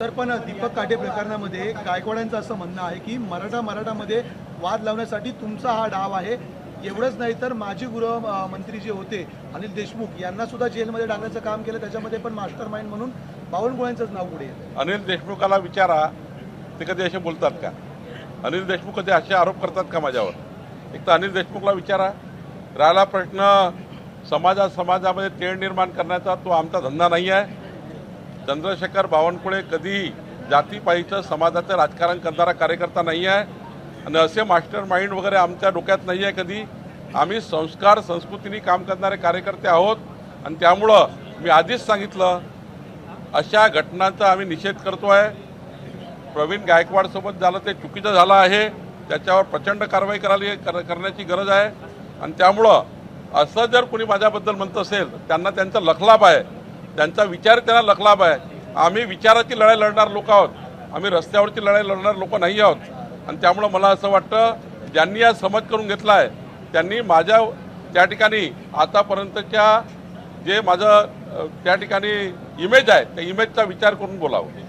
तर पण दीपक काटे प्रकरणामध्ये गायकवाडांचं असं म्हणणं आहे की मराठा मराठामध्ये वाद लावण्यासाठी तुमचा हा डाव आहे. एवढंच नाही तर माजी गृहमंत्री जे होते अनिल देशमुख यांना सुद्धा जेलमध्ये टाकण्याचं काम केलं. त्याच्यामध्ये पण मास्टर माइंड म्हणून बावनकुळ्यांचंच नाव पुढे अनिल देशमुखाला विचारा ते कधी असे बोलतात का? अनिल देशमुख कधी असे आरोप करतात का माझ्यावर? एक तर अनिल देशमुखला विचारा. राहिला प्रश्न समाजा समाजामध्ये तेढ निर्माण करण्याचा तो आमचा धंदा नाही आहे. चंद्रशेखर बावनकुळे कधी जातीपाईचं समाजाचं राजकारण करणारा कार्यकर्ता नाही आहे आणि असे मास्टर माइंड वगैरे आमच्या डोक्यात नाही आहे कधी. आम्ही संस्कार संस्कृतीने काम करणारे कार्यकर्ते आहोत. आणि त्यामुळं मी आधीच सांगितलं अशा घटनांचा आम्ही निषेध करतो आहे प्रवीण गायकवाडसोबत झालं ते चुकीचं झालं आहे. त्याच्यावर प्रचंड कारवाई करायला कर करण्याची गरज आहे. आणि त्यामुळं असं जर कोणी माझ्याबद्दल म्हणत असेल त्यांना त्यांचा लखलाप आहे. त्यांचा विचार त्यांना लखलाभ आहे. आम्ही विचाराची लढाई लढणार लोक आहोत. आम्ही रस्त्यावरची लढाई लढणार लोक नाही आहोत. आणि त्यामुळं मला असं वाटतं ज्यांनी आज समज करून घेतला आहे त्यांनी माझ्या त्या ठिकाणी आतापर्यंतच्या जे माझं त्या ठिकाणी इमेज आहे त्या इमेजचा विचार करून बोलावं.